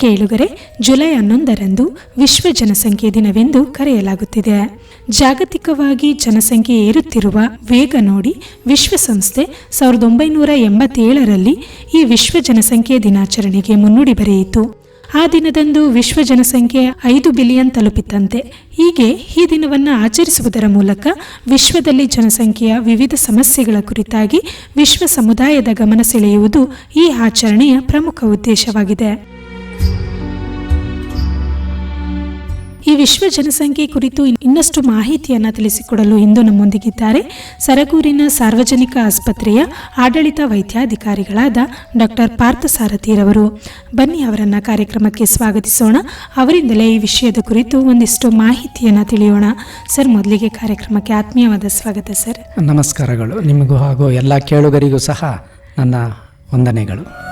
ಕೇಳುಗರೆ, ಜುಲೈ ಹನ್ನೊಂದರಂದು ವಿಶ್ವ ಜನಸಂಖ್ಯೆ ದಿನವೆಂದು ಕರೆಯಲಾಗುತ್ತಿದೆ. ಜಾಗತಿಕವಾಗಿ ಜನಸಂಖ್ಯೆ ಏರುತ್ತಿರುವ ವೇಗ ನೋಡಿ ವಿಶ್ವಸಂಸ್ಥೆ ಸಾವಿರದ ಒಂಬೈನೂರ ಎಂಬತ್ತೇಳರಲ್ಲಿ ಈ ವಿಶ್ವ ಜನಸಂಖ್ಯೆ ದಿನಾಚರಣೆಗೆ ಮುನ್ನುಡಿ ಬರೆಯಿತು. ಆ ದಿನದಂದು ವಿಶ್ವ ಜನಸಂಖ್ಯೆ ಐದು ಬಿಲಿಯನ್ ತಲುಪಿತಂತೆ ಹೀಗೆ ಈ ದಿನವನ್ನು ಆಚರಿಸುವುದರ ಮೂಲಕ ವಿಶ್ವದಲ್ಲಿ ಜನಸಂಖ್ಯೆಯ ವಿವಿಧ ಸಮಸ್ಯೆಗಳ ಕುರಿತಾಗಿ ವಿಶ್ವ ಸಮುದಾಯದ ಗಮನ ಸೆಳೆಯುವುದು ಈ ಆಚರಣೆಯ ಪ್ರಮುಖ ಉದ್ದೇಶವಾಗಿದೆ. ಈ ವಿಶ್ವ ಜನಸಂಖ್ಯೆ ಕುರಿತು ಇನ್ನಷ್ಟು ಮಾಹಿತಿಯನ್ನು ತಿಳಿಸಿಕೊಡಲು ಇಂದು ನಮ್ಮೊಂದಿಗಿದ್ದಾರೆ ಸರಗೂರಿನ ಸಾರ್ವಜನಿಕ ಆಸ್ಪತ್ರೆಯ ಆಡಳಿತ ವೈದ್ಯಾಧಿಕಾರಿಗಳಾದ ಡಾಕ್ಟರ್ ಪಾರ್ಥಸಾರಥಿರವರು ಬನ್ನಿ ಅವರನ್ನು ಕಾರ್ಯಕ್ರಮಕ್ಕೆ ಸ್ವಾಗತಿಸೋಣ. ಅವರಿಂದಲೇ ಈ ವಿಷಯದ ಕುರಿತು ಒಂದಿಷ್ಟು ಮಾಹಿತಿಯನ್ನು ತಿಳಿಯೋಣ. ಸರ್, ಮೊದಲಿಗೆ ಕಾರ್ಯಕ್ರಮಕ್ಕೆ ಆತ್ಮೀಯವಾದ ಸ್ವಾಗತ, ಸರ್. ನಮಸ್ಕಾರಗಳು. ನಿಮಗೂ ಹಾಗೂ ಎಲ್ಲ ಕೇಳುಗರಿಗೂ ಸಹ ನನ್ನ ವಂದನೆಗಳು.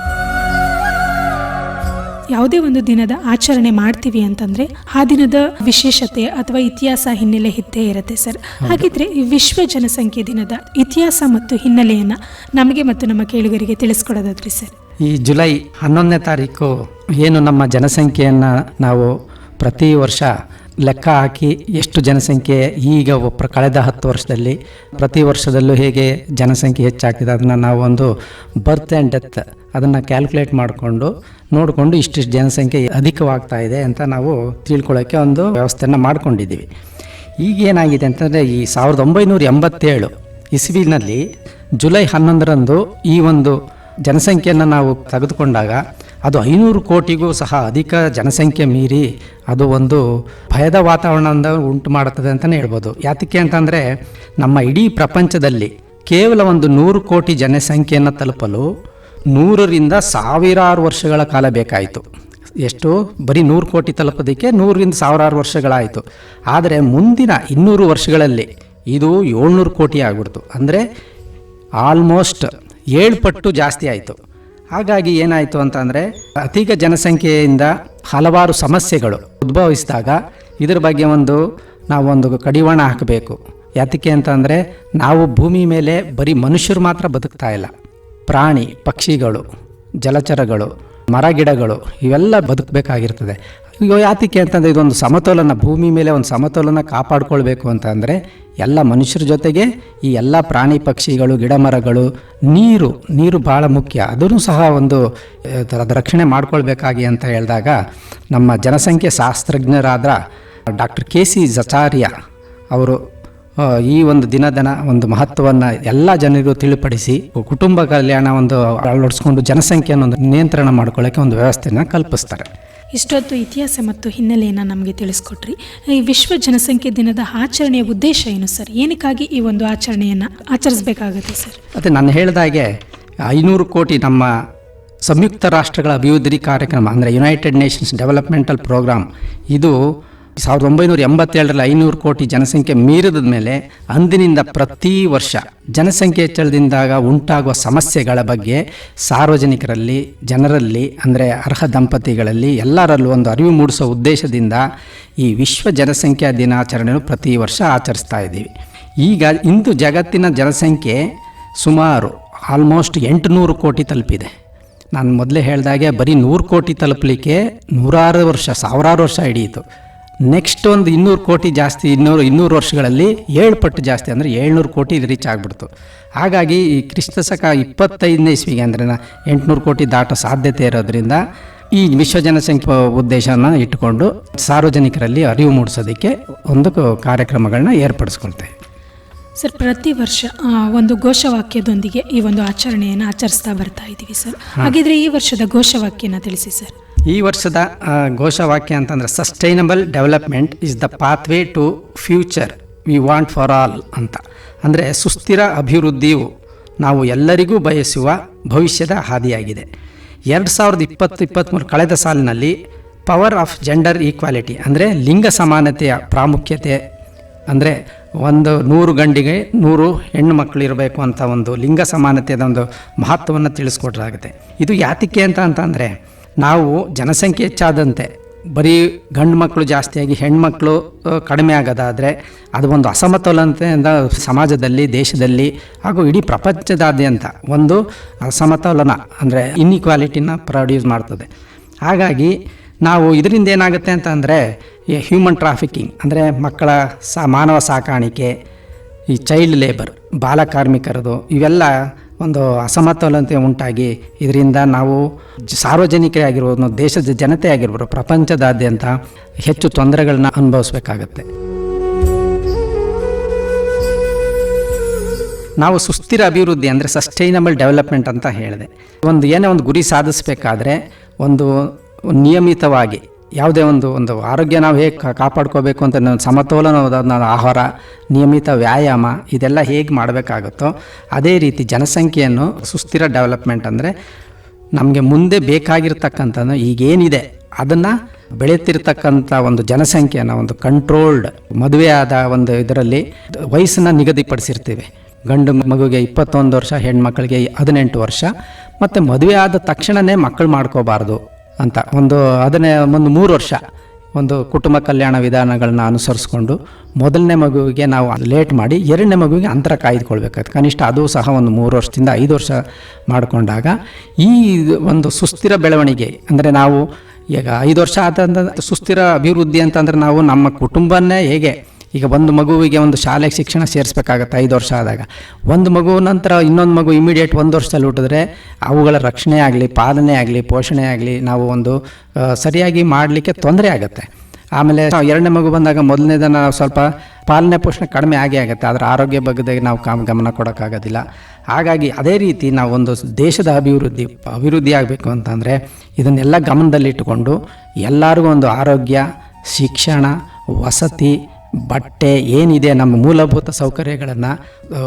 ಯಾವುದೇ ಒಂದು ದಿನದ ಆಚರಣೆ ಮಾಡ್ತೀವಿ ಅಂತಂದ್ರೆ ಆ ದಿನದ ವಿಶೇಷತೆ ಅಥವಾ ಇತಿಹಾಸ ಹಿನ್ನೆಲೆ ಇದ್ದೇ ಇರುತ್ತೆ ಸರ್. ಹಾಗಿದ್ರೆ ಈ ವಿಶ್ವ ಜನಸಂಖ್ಯೆ ದಿನದ ಇತಿಹಾಸ ಮತ್ತು ಹಿನ್ನೆಲೆಯನ್ನ ನಮಗೆ ಮತ್ತು ನಮ್ಮ ಕೇಳುಗರಿಗೆ ತಿಳಿಸ್ಕೊಡೋದಾದ್ರಿ ಸರ್. ಈ ಜುಲೈ ಹನ್ನೊಂದನೇ ತಾರೀಕು ಏನು ನಮ್ಮ ಜನಸಂಖ್ಯೆಯನ್ನು ನಾವು ಪ್ರತಿ ವರ್ಷ ಲೆಕ್ಕ ಹಾಕಿ ಎಷ್ಟು ಜನಸಂಖ್ಯೆ ಈಗ ಕಳೆದ ಹತ್ತು ವರ್ಷದಲ್ಲಿ, ಪ್ರತಿ ವರ್ಷದಲ್ಲೂ ಹೇಗೆ ಜನಸಂಖ್ಯೆ ಹೆಚ್ಚಾಗ್ತಿದೆ ಅದನ್ನು ನಾವು ಒಂದು ಬರ್ತ್ ಆ್ಯಂಡ್ ಡೆತ್ ಅದನ್ನು ಕ್ಯಾಲ್ಕುಲೇಟ್ ಮಾಡಿಕೊಂಡು ನೋಡಿಕೊಂಡು ಇಷ್ಟಿಷ್ಟು ಜನಸಂಖ್ಯೆ ಅಧಿಕವಾಗ್ತಾ ಇದೆ ಅಂತ ನಾವು ತಿಳ್ಕೊಳ್ಳೋಕ್ಕೆ ಒಂದು ವ್ಯವಸ್ಥೆಯನ್ನು ಮಾಡ್ಕೊಂಡಿದ್ದೀವಿ. ಈಗೇನಾಗಿದೆ ಅಂತಂದರೆ ಈ ಸಾವಿರದ ಒಂಬೈನೂರ ಎಂಬತ್ತೇಳು ಇಸ್ವಿನಲ್ಲಿ ಜುಲೈ ಹನ್ನೊಂದರಂದು ಈ ಒಂದು ಜನಸಂಖ್ಯೆಯನ್ನು ನಾವು ತೆಗೆದುಕೊಂಡಾಗ ಅದು ಐನೂರು ಕೋಟಿಗೂ ಸಹ ಅಧಿಕ ಜನಸಂಖ್ಯೆ ಮೀರಿ ಅದು ಒಂದು ಭಯದ ವಾತಾವರಣದಿಂದ ಉಂಟು ಮಾಡುತ್ತದೆ ಅಂತಲೇ ಹೇಳ್ಬೋದು. ಯಾತಕ್ಕೆ ಅಂತಂದರೆ ನಮ್ಮ ಇಡೀ ಪ್ರಪಂಚದಲ್ಲಿ ಕೇವಲ ಒಂದು ನೂರು ಕೋಟಿ ಜನಸಂಖ್ಯೆಯನ್ನು ತಲುಪಲು ನೂರರಿಂದ ಸಾವಿರಾರು ವರ್ಷಗಳ ಕಾಲ ಬೇಕಾಯಿತು. ಎಷ್ಟು? ಬರೀ ನೂರು ಕೋಟಿ ತಲುಪೋದಕ್ಕೆ ನೂರರಿಂದ ಸಾವಿರಾರು ವರ್ಷಗಳಾಯಿತು. ಆದರೆ ಮುಂದಿನ ಇನ್ನೂರು ವರ್ಷಗಳಲ್ಲಿ ಇದು ಏಳ್ನೂರು ಕೋಟಿ ಆಗ್ಬಿಡ್ತು. ಅಂದರೆ ಆಲ್ಮೋಸ್ಟ್ ಏಳು ಪಟ್ಟು ಜಾಸ್ತಿ ಆಯಿತು. ಹಾಗಾಗಿ ಏನಾಯಿತು ಅಂತಂದರೆ, ಅಧಿಕ ಜನಸಂಖ್ಯೆಯಿಂದ ಹಲವಾರು ಸಮಸ್ಯೆಗಳು ಉದ್ಭವಿಸಿದಾಗ ಇದರ ಬಗ್ಗೆ ಒಂದು ನಾವೊಂದು ಕಡಿವಾಣ ಹಾಕಬೇಕು. ಯಾತಕ್ಕೆ ಅಂತಂದರೆ, ನಾವು ಭೂಮಿ ಮೇಲೆ ಬರೀ ಮನುಷ್ಯರು ಮಾತ್ರ ಬದುಕ್ತಾ ಇಲ್ಲ. ಪ್ರಾಣಿ, ಪಕ್ಷಿಗಳು, ಜಲಚರಗಳು ಮರಗಿಡಗಳು ಇವೆಲ್ಲ ಬದುಕಬೇಕಾಗಿರ್ತದೆ. ಈಗ ಯಾತಕ್ಕೆ ಅಂತಂದರೆ ಇದೊಂದು ಸಮತೋಲನ, ಭೂಮಿ ಮೇಲೆ ಒಂದು ಸಮತೋಲನ ಕಾಪಾಡ್ಕೊಳ್ಬೇಕು ಅಂತಂದರೆ ಎಲ್ಲ ಮನುಷ್ಯರ ಜೊತೆಗೆ ಈ ಎಲ್ಲ ಪ್ರಾಣಿ ಪಕ್ಷಿಗಳು, ಗಿಡ ಮರಗಳು, ನೀರು ನೀರು ಭಾಳ ಮುಖ್ಯ. ಅದನ್ನು ಸಹ ಒಂದು ರಕ್ಷಣೆ ಮಾಡ್ಕೊಳ್ಬೇಕಾಗಿ ಅಂತ ಹೇಳಿದಾಗ ನಮ್ಮ ಜನಸಂಖ್ಯೆ ಶಾಸ್ತ್ರಜ್ಞರಾದ ಡಾಕ್ಟರ್ ಕೆ ಸಿ ಜಚಾರ್ಯ ಅವರು ಈ ಒಂದು ದಿನದನ ಒಂದು ಮಹತ್ವವನ್ನು ಎಲ್ಲ ಜನರಿಗೂ ತಿಳಿಪಡಿಸಿ ಕುಟುಂಬ ಕಲ್ಯಾಣ ಒಂದು ಅಳವಡಿಸ್ಕೊಂಡು ಜನಸಂಖ್ಯೆಯನ್ನು ಒಂದು ನಿಯಂತ್ರಣ ಮಾಡ್ಕೊಳ್ಳೋಕ್ಕೆ ಒಂದು ವ್ಯವಸ್ಥೆಯನ್ನು ಕಲ್ಪಿಸ್ತಾರೆ. ಇಷ್ಟೊತ್ತು ಇತಿಹಾಸ ಮತ್ತು ಹಿನ್ನೆಲೆಯನ್ನು ನಮಗೆ ತಿಳಿಸ್ಕೊಟ್ರಿ. ಈ ವಿಶ್ವ ಜನಸಂಖ್ಯೆ ದಿನದ ಆಚರಣೆಯ ಉದ್ದೇಶ ಏನು ಸರ್? ಏನಕ್ಕಾಗಿ ಈ ಒಂದು ಆಚರಣೆಯನ್ನು ಆಚರಿಸಬೇಕಾಗುತ್ತೆ ಸರ್? ಅದೇ ನಾನು ಹೇಳಿದಾಗೆ ಐನೂರು ಕೋಟಿ ನಮ್ಮ ಸಂಯುಕ್ತ ರಾಷ್ಟ್ರಗಳ ಅಭಿವೃದ್ಧಿ ಕಾರ್ಯಕ್ರಮ ಅಂದರೆ ಯುನೈಟೆಡ್ ನೇಷನ್ಸ್ ಡೆವಲಪ್ಮೆಂಟಲ್ ಪ್ರೋಗ್ರಾಮ್ ಇದು ಸಾವಿರದ ಒಂಬೈನೂರ ಎಂಬತ್ತೇಳರಲ್ಲಿ ಐನೂರು ಕೋಟಿ ಜನಸಂಖ್ಯೆ ಮೀರಿದ ಮೇಲೆ ಅಂದಿನಿಂದ ಪ್ರತಿ ವರ್ಷ ಜನಸಂಖ್ಯೆ ಹೆಚ್ಚಳದಿಂದಾಗ ಉಂಟಾಗುವ ಸಮಸ್ಯೆಗಳ ಬಗ್ಗೆ ಸಾರ್ವಜನಿಕರಲ್ಲಿ, ಜನರಲ್ಲಿ, ಅಂದರೆ ಅರ್ಹ ದಂಪತಿಗಳಲ್ಲಿ ಎಲ್ಲರಲ್ಲೂ ಒಂದು ಅರಿವು ಮೂಡಿಸೋ ಉದ್ದೇಶದಿಂದ ಈ ವಿಶ್ವ ಜನಸಂಖ್ಯಾ ದಿನಾಚರಣೆಯನ್ನು ಪ್ರತಿ ವರ್ಷ ಆಚರಿಸ್ತಾ ಇದ್ದೀವಿ. ಈಗ ಇಂದು ಜಗತ್ತಿನ ಜನಸಂಖ್ಯೆ ಸುಮಾರು ಆಲ್ಮೋಸ್ಟ್ ಎಂಟುನೂರು ಕೋಟಿ ತಲುಪಿದೆ. ನಾನು ಮೊದಲೇ ಹೇಳಿದಾಗೆ ಬರೀ ನೂರು ಕೋಟಿ ತಲುಪಲಿಕ್ಕೆ ನೂರಾರು ವರ್ಷ, ಸಾವಿರಾರು ವರ್ಷ ಹಿಡಿಯಿತು. ನೆಕ್ಸ್ಟ್ ಒಂದು ಇನ್ನೂರು ಕೋಟಿ ಜಾಸ್ತಿ ಇನ್ನೂರು ಇನ್ನೂರು ವರ್ಷಗಳಲ್ಲಿ ಏಳು ಪಟ್ಟು ಜಾಸ್ತಿ ಅಂದರೆ ಏಳ್ನೂರು ಕೋಟಿ ರೀಚ್ ಆಗಿಬಿಡ್ತು. ಹಾಗಾಗಿ ಈ ಕ್ರಿಸ್ತ ಸಕ ಇಪ್ಪತ್ತೈದನೇ ಇಸ್ವಿಗೆ ಅಂದರೆ ಎಂಟುನೂರು ಕೋಟಿ ದಾಟೋ ಸಾಧ್ಯತೆ ಇರೋದ್ರಿಂದ ಈ ವಿಶ್ವ ಜನಸಂಖ್ಯೆ ಉದ್ದೇಶನ ಇಟ್ಟುಕೊಂಡು ಸಾರ್ವಜನಿಕರಲ್ಲಿ ಅರಿವು ಮೂಡಿಸೋದಕ್ಕೆ ಒಂದು ಕಾರ್ಯಕ್ರಮಗಳನ್ನ ಏರ್ಪಡಿಸ್ಕೊಳ್ತೇವೆ. ಸರ್ ಪ್ರತಿ ವರ್ಷ ಒಂದು ಘೋಷವಾಕ್ಯದೊಂದಿಗೆ ಈ ಒಂದು ಆಚರಣೆಯನ್ನು ಆಚರಿಸ್ತಾ ಬರ್ತಾ ಇದ್ದೀವಿ ಸರ್ ಹಾಗಿದ್ರೆ ಈ ವರ್ಷದ ಘೋಷವಾಕ್ಯನ ತಿಳಿಸಿ ಸರ್ ಈ ವರ್ಷದ ಘೋಷವಾಕ್ಯ ಅಂತಂದರೆ sustainable development is the pathway to future we want for all ಅಂತ. ಅಂದರೆ, ಸುಸ್ಥಿರ ಅಭಿವೃದ್ಧಿಯು ನಾವು ಎಲ್ಲರಿಗೂ ಬಯಸುವ ಭವಿಷ್ಯದ ಹಾದಿಯಾಗಿದೆ. ಎರಡು ಸಾವಿರದ ಇಪ್ಪತ್ತು ಇಪ್ಪತ್ತ್ಮೂರು ಕಳೆದ ಸಾಲಿನಲ್ಲಿ ಪವರ್ ಆಫ್ ಜೆಂಡರ್ ಈಕ್ವಾಲಿಟಿ ಅಂದರೆ ಲಿಂಗ ಸಮಾನತೆಯ ಪ್ರಾಮುಖ್ಯತೆ, ಅಂದರೆ ಒಂದು ನೂರು ಗಂಡಿಗೆ ನೂರು ಹೆಣ್ಣು ಮಕ್ಕಳು ಇರಬೇಕು ಅಂತ ಒಂದು ಲಿಂಗ ಸಮಾನತೆಯ ಒಂದು ಮಹತ್ವವನ್ನು ತಿಳಿಸ್ಕೊಟ್ರಾಗುತ್ತೆ. ಇದು ಯಾತಕ್ಕೆ ಅಂತ ಅಂತಂದರೆ ನಾವು ಜನಸಂಖ್ಯೆ ಹೆಚ್ಚಾದಂತೆ ಬರೀ ಗಂಡು ಮಕ್ಕಳು ಜಾಸ್ತಿಯಾಗಿ ಹೆಣ್ಮಕ್ಳು ಕಡಿಮೆ ಆಗೋದಾದರೆ ಅದು ಒಂದು ಅಸಮತೋಲನತೆಯಿಂದ ಸಮಾಜದಲ್ಲಿ, ದೇಶದಲ್ಲಿ ಹಾಗೂ ಇಡೀ ಪ್ರಪಂಚದಾದ್ಯಂತ ಒಂದು ಅಸಮತೋಲನ ಅಂದರೆ ಇನ್ಇಕ್ವಾಲಿಟಿನ ಪ್ರೊಡ್ಯೂಸ್ ಮಾಡ್ತದೆ. ಹಾಗಾಗಿ ನಾವು ಇದರಿಂದ ಏನಾಗುತ್ತೆ ಅಂತಂದರೆ ಹ್ಯೂಮನ್ ಟ್ರಾಫಿಕಿಂಗ್ ಅಂದರೆ ಮಕ್ಕಳ ಸಾ, ಮಾನವ ಸಾಕಾಣಿಕೆ, ಈ ಚೈಲ್ಡ್ ಲೇಬರ್ ಬಾಲ ಕಾರ್ಮಿಕರದು ಇವೆಲ್ಲ ಒಂದು ಅಸಮತೋಲನತೆ ಉಂಟಾಗಿ ಇದರಿಂದ ನಾವು ಸಾರ್ವಜನಿಕರೇ ಸಾರ್ವಜನಿಕರಾಗಿರ್ಬೋದು ದೇಶದ ಜನತೆ ಆಗಿರ್ಬೋದು ಪ್ರಪಂಚದಾದ್ಯಂತ ಹೆಚ್ಚು ತೊಂದರೆಗಳನ್ನ ಅನುಭವಿಸ್ಬೇಕಾಗತ್ತೆ. ನಾವು ಸುಸ್ಥಿರ ಅಭಿವೃದ್ಧಿ ಅಂದರೆ ಸಸ್ಟೈನಬಲ್ ಡೆವಲಪ್ಮೆಂಟ್ ಅಂತ ಹೇಳಿದೆ. ಒಂದು ಏನೇ ಒಂದು ಗುರಿ ಸಾಧಿಸಬೇಕಾದ್ರೆ ಒಂದು ನಿಯಮಿತವಾಗಿ ಯಾವುದೇ ಒಂದು ಒಂದು ಆರೋಗ್ಯ ನಾವು ಹೇಗೆ ಕಾಪಾಡ್ಕೋಬೇಕು ಅಂತ ನಾವು ಸಮತೋಲನವಾದ ಆಹಾರ, ನಿಯಮಿತ ವ್ಯಾಯಾಮ, ಇದೆಲ್ಲ ಹೇಗೆ ಮಾಡಬೇಕಾಗುತ್ತೋ, ಅದೇ ರೀತಿ ಜನಸಂಖ್ಯೆಯನ್ನು ಸುಸ್ಥಿರ ಡೆವಲಪ್ಮೆಂಟ್ ಅಂದರೆ ನಮಗೆ ಮುಂದೆ ಬೇಕಾಗಿರ್ತಕ್ಕಂಥದ್ದು ಈಗೇನಿದೆ, ಅದನ್ನು ಬೆಳೆಯುತ್ತಿರ್ತಕ್ಕಂಥ ಒಂದು ಜನಸಂಖ್ಯೆಯನ್ನು ಒಂದು ಕಂಟ್ರೋಲ್ಡ್ ಮದುವೆಯಾದ ಒಂದು ಇದರಲ್ಲಿ ವಯಸ್ಸನ್ನು ನಿಗದಿಪಡಿಸಿರ್ತೀವಿ. ಗಂಡು ಮಗುಗೆ ಇಪ್ಪತ್ತೊಂದು ವರ್ಷ ಹೆಣ್ಮಕ್ಳಿಗೆ ಹದಿನೆಂಟು ವರ್ಷ, ಮತ್ತು ಮದುವೆ ಆದ ತಕ್ಷಣವೇ ಮಕ್ಕಳು ಮಾಡ್ಕೋಬಾರ್ದು. ಅಂತ. ಒಂದು ಅದನ್ನೇ ಒಂದು ಮೂರು ವರ್ಷ ಒಂದು ಕುಟುಂಬ ಕಲ್ಯಾಣ ವಿಧಾನಗಳನ್ನ ಅನುಸರಿಸ್ಕೊಂಡು ಮೊದಲನೇ ಮಗುವಿಗೆ ನಾವು ಲೇಟ್ ಮಾಡಿ ಎರಡನೇ ಮಗುವಿಗೆ ಅಂತರ ಕಾಯ್ದುಕೊಳ್ಬೇಕಾಯ್ತು. ಕನಿಷ್ಠ ಅದು ಸಹ ಒಂದು ಮೂರು ವರ್ಷದಿಂದ ಐದು ವರ್ಷ ಮಾಡಿಕೊಂಡಾಗ ಈ ಒಂದು ಸುಸ್ಥಿರ ಬೆಳವಣಿಗೆ ಅಂದರೆ ನಾವು ಈಗ ಐದು ವರ್ಷ ಆದ ಸುಸ್ಥಿರ ಅಭಿವೃದ್ಧಿ ಅಂತಂದರೆ ನಾವು ನಮ್ಮ ಕುಟುಂಬನೇ ಹೇಗೆ ಈಗ ಒಂದು ಮಗುವಿಗೆ ಒಂದು ಶಾಲೆಗೆ ಶಿಕ್ಷಣ ಸೇರಿಸ್ಬೇಕಾಗತ್ತೆ, ಐದು ವರ್ಷ ಆದಾಗ. ಒಂದು ಮಗು ನಂತರ ಇನ್ನೊಂದು ಮಗು ಇಮಿಡಿಯೇಟ್ ಒಂದು ವರ್ಷದಲ್ಲಿ ಹುಟ್ಟಿದ್ರೆ ಅವುಗಳ ರಕ್ಷಣೆ ಆಗಲಿ, ಪಾಲನೆ ಆಗಲಿ, ಪೋಷಣೆ ಆಗಲಿ ನಾವು ಒಂದು ಸರಿಯಾಗಿ ಮಾಡಲಿಕ್ಕೆ ತೊಂದರೆ ಆಗುತ್ತೆ. ಆಮೇಲೆ ಎರಡನೇ ಮಗು ಬಂದಾಗ ಮೊದಲನೇದನ್ನ ನಾವು ಸ್ವಲ್ಪ ಪಾಲನೆ ಪೋಷಣೆ ಕಡಿಮೆ ಆಗೇ ಆಗುತ್ತೆ ಅದರ ಆರೋಗ್ಯ ಬಗ್ಗೆ ನಾವು ಕಾಮ್ ಗಮನ ಕೊಡೋಕ್ಕಾಗೋದಿಲ್ಲ. ಹಾಗಾಗಿ ಅದೇ ರೀತಿ ನಾವು ಒಂದು ದೇಶದ ಅಭಿವೃದ್ಧಿ ಅಭಿವೃದ್ಧಿ ಆಗಬೇಕು ಅಂತಂದರೆ ಇದನ್ನೆಲ್ಲ ಗಮನದಲ್ಲಿಟ್ಟುಕೊಂಡು ಎಲ್ಲರಿಗೂ ಒಂದು ಆರೋಗ್ಯ, ಶಿಕ್ಷಣ, ವಸತಿ ಬಟ್ಟೆ ಏನಿದೆ ನಮ್ಮ ಮೂಲಭೂತ ಸೌಕರ್ಯಗಳನ್ನು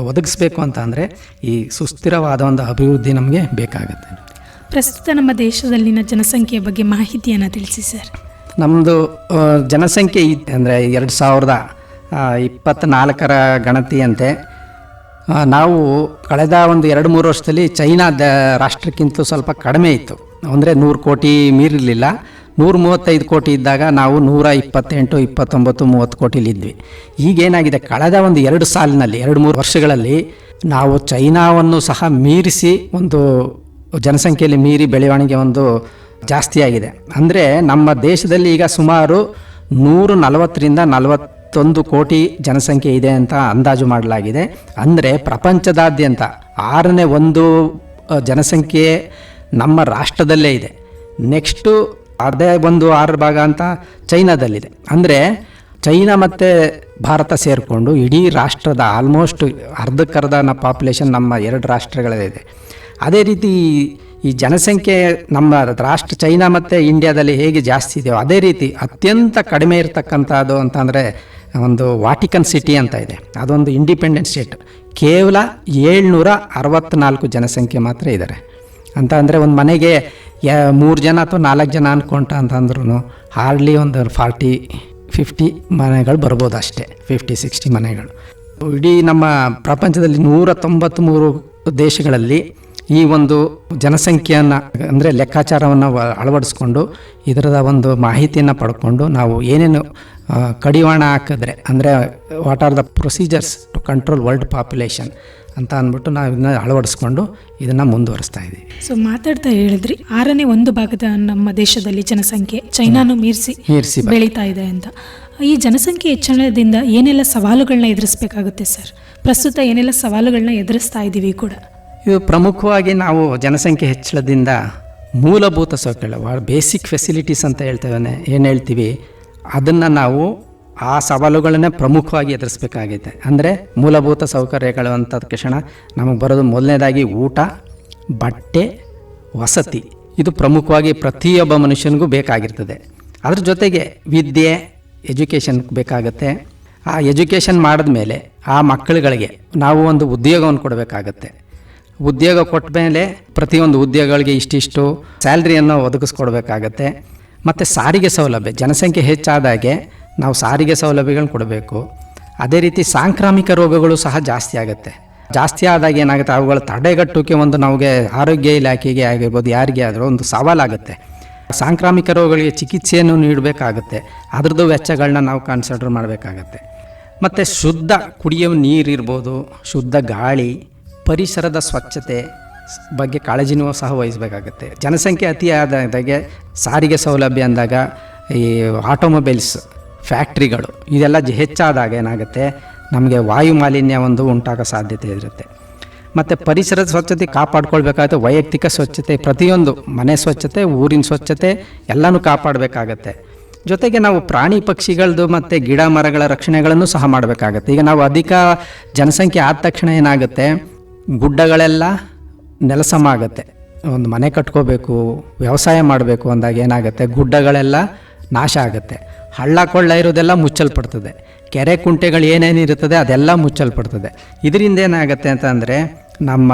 ಒದಗಿಸ್ಬೇಕು ಅಂತ ಅಂದರೆ ಈ ಸುಸ್ಥಿರವಾದ ಒಂದು ಅಭಿವೃದ್ಧಿ ನಮಗೆ ಬೇಕಾಗುತ್ತೆ. ಪ್ರಸ್ತುತ ನಮ್ಮ ದೇಶದಲ್ಲಿನ ಜನಸಂಖ್ಯೆಯ ಬಗ್ಗೆ ಮಾಹಿತಿಯನ್ನು ತಿಳಿಸಿ ಸರ್. ನಮ್ಮದು ಜನಸಂಖ್ಯೆ ಅಂದರೆ ಎರಡು ಸಾವಿರದ ಇಪ್ಪತ್ತ್ನಾಲ್ಕರ ಗಣತಿಯಂತೆ ನಾವು ಕಳೆದ ಒಂದು ಎರಡು ಮೂರು ವರ್ಷದಲ್ಲಿ ಚೈನಾದ ರಾಷ್ಟ್ರಕ್ಕಿಂತ ಸ್ವಲ್ಪ ಕಡಿಮೆ ಇತ್ತು. ಅಂದರೆ ನೂರು ಕೋಟಿ ಮೀರಿರಲಿಲ್ಲ. ನೂರ ಮೂವತ್ತೈದು ಕೋಟಿ ಇದ್ದಾಗ ನಾವು ನೂರ ಇಪ್ಪತ್ತೆಂಟು ಇಪ್ಪತ್ತೊಂಬತ್ತು, ಮೂವತ್ತು ಕೋಟಿಲಿದ್ವಿ. ಈಗೇನಾಗಿದೆ? ಕಳೆದ ಒಂದು ಎರಡು ಸಾಲಿನಲ್ಲಿ, ಎರಡು ಮೂರು ವರ್ಷಗಳಲ್ಲಿ ನಾವು ಚೈನಾವನ್ನು ಸಹ ಮೀರಿಸಿ ಒಂದು ಜನಸಂಖ್ಯೆಯಲ್ಲಿ ಮೀರಿ ಬೆಳವಣಿಗೆ ಒಂದು ಜಾಸ್ತಿಯಾಗಿದೆ ಅಂದರೆ ನಮ್ಮ ದೇಶದಲ್ಲಿ ಈಗ ಸುಮಾರು ನೂರು ನಲವತ್ತರಿಂದ ನಲವತ್ತೊಂದು ಕೋಟಿ ಜನಸಂಖ್ಯೆ ಇದೆ ಅಂತ ಅಂದಾಜು ಮಾಡಲಾಗಿದೆ. ಅಂದರೆ ಪ್ರಪಂಚದಾದ್ಯಂತ ಆರನೇ ಒಂದು ಜನಸಂಖ್ಯೆ ನಮ್ಮ ರಾಷ್ಟ್ರದಲ್ಲೇ ಇದೆ. ನೆಕ್ಸ್ಟು ಅದೇ ಒಂದು ಆರು ಭಾಗ ಅಂತ ಚೈನಾದಲ್ಲಿದೆ. ಅಂದರೆ ಚೈನಾ ಮತ್ತು ಭಾರತ ಸೇರಿಕೊಂಡು ಇಡೀ ರಾಷ್ಟ್ರದ ಆಲ್ಮೋಸ್ಟ್ ಅರ್ಧಕ್ಕರ್ಧ ನ ಪಾಪ್ಯುಲೇಷನ್ ನಮ್ಮ ಎರಡು ರಾಷ್ಟ್ರಗಳಲ್ಲಿದೆ ಅದೇ ರೀತಿ ಈ ಜನಸಂಖ್ಯೆ ನಮ್ಮ ರಾಷ್ಟ್ರ ಚೈನಾ ಮತ್ತು ಇಂಡಿಯಾದಲ್ಲಿ ಹೇಗೆ ಜಾಸ್ತಿ ಇದೆಯೋ ಅದೇ ರೀತಿ ಅತ್ಯಂತ ಕಡಿಮೆ ಇರತಕ್ಕಂಥದ್ದು ಅಂತಂದರೆ ಒಂದು ವಾಟಿಕನ್ ಸಿಟಿ ಅಂತ ಇದೆ. ಅದೊಂದು ಇಂಡಿಪೆಂಡೆಂಟ್ ಸ್ಟೇಟ್ ಕೇವಲ ಏಳ್ನೂರ ಅರವತ್ತ್ನಾಲ್ಕು ಜನಸಂಖ್ಯೆ ಮಾತ್ರ ಇದ್ದಾರೆ. ಅಂತ ಅಂದರೆ ಒಂದು ಮನೆಗೆ ಮೂರು ಜನ ಅಥವಾ ನಾಲ್ಕು ಜನ ಅಂದ್ಕೊಂಡ ಅಂತಂದ್ರೂ ಹಾರ್ಡ್ಲಿ ಒಂದು ಫಾರ್ಟಿ ಫಿಫ್ಟಿ ಮನೆಗಳು ಬರ್ಬೋದು ಅಷ್ಟೇ. ಫಿಫ್ಟಿ ಸಿಕ್ಸ್ಟಿ ಮನೆಗಳು. ಇಡೀ ನಮ್ಮ ಪ್ರಪಂಚದಲ್ಲಿ ನೂರ ತೊಂಬತ್ತ್ಮೂರು ದೇಶಗಳಲ್ಲಿ ಈ ಒಂದು ಜನಸಂಖ್ಯೆಯನ್ನು ಅಂದರೆ ಲೆಕ್ಕಾಚಾರವನ್ನು ಅಳವಡಿಸ್ಕೊಂಡು ಇದರದ ಒಂದು ಮಾಹಿತಿಯನ್ನು ಪಡ್ಕೊಂಡು ನಾವು ಏನೇನು ಕಡಿವಾಣ ಹಾಕಿದ್ರೆ ಅಂದರೆ what are the procedures to control world population ಅಂತ ಅಂದ್ಬಿಟ್ಟು ನಾವು ಇದನ್ನ ಅಳವಡಿಸ್ಕೊಂಡು ಇದನ್ನು ಮುಂದುವರಿಸ್ತಾ ಇದ್ದೀವಿ ಸೊ ಮಾತಾಡ್ತಾ ಹೇಳಿದ್ರಿ ಆರನೇ ಒಂದು ಭಾಗದ ನಮ್ಮ ದೇಶದಲ್ಲಿ ಜನಸಂಖ್ಯೆ ಚೈನಾನು ಮೀರಿಸಿ ಮೀರಿಸಿ ಬೆಳೀತಾ ಇದೆ ಅಂತ. ಈ ಜನಸಂಖ್ಯೆ ಹೆಚ್ಚಳದಿಂದ ಏನೆಲ್ಲ ಸವಾಲುಗಳನ್ನ ಎದುರಿಸಬೇಕಾಗುತ್ತೆ ಸರ್? ಪ್ರಸ್ತುತ ಏನೆಲ್ಲ ಸವಾಲುಗಳನ್ನ ಎದುರಿಸ್ತಾ ಇದ್ದೀವಿ ಕೂಡ? ಇದು ಪ್ರಮುಖವಾಗಿ ನಾವು ಜನಸಂಖ್ಯೆ ಹೆಚ್ಚಳದಿಂದ ಮೂಲಭೂತ ಸೌಕರ್ಯ ಬೇಸಿಕ್ ಫೆಸಿಲಿಟೀಸ್ ಅಂತ ಹೇಳ್ತೇವೆ ಏನು ಹೇಳ್ತೀವಿ ಅದನ್ನು ನಾವು ಆ ಸವಾಲುಗಳನ್ನೇ ಪ್ರಮುಖವಾಗಿ ಎದುರಿಸ್ಬೇಕಾಗೈತೆ. ಅಂದರೆ ಮೂಲಭೂತ ಸೌಕರ್ಯಗಳು ಅಂತ ಕ್ಷಣ ನಮಗೆ ಬರೋದು ಮೊದಲನೇದಾಗಿ ಊಟ, ಬಟ್ಟೆ, ವಸತಿ. ಇದು ಪ್ರಮುಖವಾಗಿ ಪ್ರತಿಯೊಬ್ಬ ಮನುಷ್ಯನಿಗೂ ಬೇಕಾಗಿರ್ತದೆ. ಅದ್ರ ಜೊತೆಗೆ ವಿದ್ಯೆ, ಎಜುಕೇಷನ್ ಬೇಕಾಗುತ್ತೆ. ಆ ಎಜುಕೇಷನ್ ಮಾಡಿದ ಮೇಲೆ ಆ ಮಕ್ಕಳುಗಳಿಗೆ ನಾವು ಒಂದು ಉದ್ಯೋಗವನ್ನು ಕೊಡಬೇಕಾಗತ್ತೆ. ಉದ್ಯೋಗ ಕೊಟ್ಟ ಮೇಲೆ ಪ್ರತಿಯೊಂದು ಉದ್ಯೋಗಗಳಿಗೆ ಇಷ್ಟಿಷ್ಟು ಸ್ಯಾಲ್ರಿಯನ್ನು ಒದಗಿಸ್ಕೊಡ್ಬೇಕಾಗತ್ತೆ. ಮತ್ತು ಸಾರಿಗೆ ಸೌಲಭ್ಯ, ಜನಸಂಖ್ಯೆ ಹೆಚ್ಚಾದಾಗೆ ನಾವು ಸಾರಿಗೆ ಸೌಲಭ್ಯಗಳನ್ನ ಕೊಡಬೇಕು. ಅದೇ ರೀತಿ ಸಾಂಕ್ರಾಮಿಕ ರೋಗಗಳು ಸಹ ಜಾಸ್ತಿ ಆಗುತ್ತೆ. ಜಾಸ್ತಿ ಆದಾಗ ಏನಾಗುತ್ತೆ, ಅವುಗಳ ತಡೆಗಟ್ಟೋಕೆ ಒಂದು ನಮಗೆ ಆರೋಗ್ಯ ಇಲಾಖೆಗೆ ಆಗಿರ್ಬೋದು, ಯಾರಿಗೆ ಆದರೂ ಒಂದು ಸವಾಲಾಗುತ್ತೆ. ಸಾಂಕ್ರಾಮಿಕ ರೋಗಗಳಿಗೆ ಚಿಕಿತ್ಸೆಯನ್ನು ನೀಡಬೇಕಾಗುತ್ತೆ. ಅದರದ್ದು ವೆಚ್ಚಗಳನ್ನ ನಾವು ಕನ್ಸಿಡರ್ ಮಾಡಬೇಕಾಗತ್ತೆ. ಮತ್ತು ಶುದ್ಧ ಕುಡಿಯುವ ನೀರಿರ್ಬೋದು ಶುದ್ಧ ಗಾಳಿ, ಪರಿಸರದ ಸ್ವಚ್ಛತೆ ಬಗ್ಗೆ ಕಾಳಜಿನೂ ಸಹ ವಹಿಸಬೇಕಾಗತ್ತೆ. ಜನಸಂಖ್ಯೆ ಅತಿಯಾದಾಗೆ ಸಾರಿಗೆ ಸೌಲಭ್ಯ ಅಂದಾಗ ಈ ಆಟೋಮೊಬೈಲ್ಸ್ ಫ್ಯಾಕ್ಟ್ರಿಗಳು. ಇದೆಲ್ಲ ಹೆಚ್ಚಾದಾಗ ಏನಾಗುತ್ತೆ? ನಮಗೆ ವಾಯು ಮಾಲಿನ್ಯ ಒಂದು ಉಂಟಾಗೋ ಸಾಧ್ಯತೆ ಇರುತ್ತೆ. ಮತ್ತು ಪರಿಸರದ ಸ್ವಚ್ಛತೆ ಕಾಪಾಡ್ಕೊಳ್ಬೇಕಾಗುತ್ತೆ, ವೈಯಕ್ತಿಕ ಸ್ವಚ್ಛತೆ, ಪ್ರತಿಯೊಂದು ಮನೆ ಸ್ವಚ್ಛತೆ, ಊರಿನ ಸ್ವಚ್ಛತೆ ಎಲ್ಲನೂ ಕಾಪಾಡಬೇಕಾಗತ್ತೆ. ಜೊತೆಗೆ ನಾವು ಪ್ರಾಣಿ ಪಕ್ಷಿಗಳದ್ದು ಮತ್ತು ಗಿಡ ಮರಗಳ ರಕ್ಷಣೆಗಳನ್ನು ಸಹ ಮಾಡಬೇಕಾಗತ್ತೆ. ಈಗ ನಾವು ಅಧಿಕ ಜನಸಂಖ್ಯೆ ಆದ ತಕ್ಷಣ ಏನಾಗುತ್ತೆ? ಗುಡ್ಡಗಳೆಲ್ಲ ನೆಲಸಮ ಆಗುತ್ತೆ ಒಂದು ಮನೆ ಕಟ್ಕೋಬೇಕು, ವ್ಯವಸಾಯ ಮಾಡಬೇಕು ಅಂದಾಗ ಏನಾಗುತ್ತೆ? ಗುಡ್ಡಗಳೆಲ್ಲ ನಾಶ ಆಗುತ್ತೆ. ಹಳ್ಳ ಕೊಳ್ಳ ಇರೋದೆಲ್ಲ ಮುಚ್ಚಲ್ಪಡ್ತದೆ. ಕೆರೆ ಕುಂಟೆಗಳು ಏನೇನು ಇರುತ್ತದೆ ಅದೆಲ್ಲ ಮುಚ್ಚಲ್ಪಡ್ತದೆ. ಇದರಿಂದ ಏನಾಗುತ್ತೆ ಅಂತಂದರೆ ನಮ್ಮ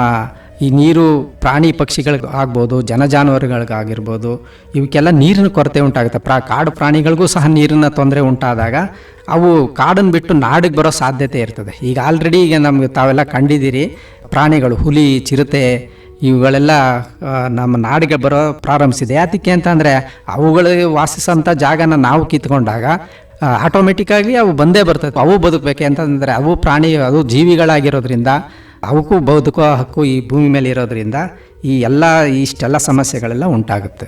ಈ ನೀರು ಪ್ರಾಣಿ ಪಕ್ಷಿಗಳಿಗೆ ಆಗ್ಬೋದು ಜನಜಾನುವಾರುಗಳಿಗಾಗಿರ್ಬೋದು ಇವಕ್ಕೆಲ್ಲ ನೀರಿನ ಕೊರತೆ ಉಂಟಾಗುತ್ತೆ. ಪ್ರಾ, ಕಾಡು ಪ್ರಾಣಿಗಳಿಗೂ ಸಹ ನೀರಿನ ತೊಂದರೆ ಉಂಟಾದಾಗ ಅವು ಕಾಡನ್ನು ಬಿಟ್ಟು ನಾಡಿಗೆ ಬರೋ ಸಾಧ್ಯತೆ ಇರ್ತದೆ. ಈಗ ಆಲ್ರೆಡಿ ಈಗ ನಮಗೆ ತಾವೆಲ್ಲ ಕಂಡಿದ್ದೀರಿ, ಪ್ರಾಣಿಗಳು ಹುಲಿ, ಚಿರತೆ ಇವುಗಳೆಲ್ಲ ನಮ್ಮ ನಾಡಿಗೆ ಬರೋ ಪ್ರಾರಂಭಿಸಿದೆ. ಯಾತಕ್ಕೆ ಅಂತಂದರೆ ಅವುಗಳಿಗೆ ವಾಸಿಸೋಂಥ ಜಾಗನ ನಾವು ಕಿತ್ಕೊಂಡಾಗ ಆಟೋಮೆಟಿಕ್ಕಾಗಿ ಅವು ಬಂದೇ ಬರ್ತದೆ ಅವು ಬದುಕಬೇಕು ಅಂತಂದರೆ, ಅವು ಪ್ರಾಣಿ, ಅದು ಜೀವಿಗಳಾಗಿರೋದ್ರಿಂದ, ಅವಕ್ಕೂ ಬದುಕೋ ಹಕ್ಕು ಈ ಭೂಮಿ ಮೇಲೆ ಇರೋದ್ರಿಂದ ಈ ಎಲ್ಲ, ಇಷ್ಟೆಲ್ಲ ಸಮಸ್ಯೆಗಳೆಲ್ಲ ಉಂಟಾಗುತ್ತೆ.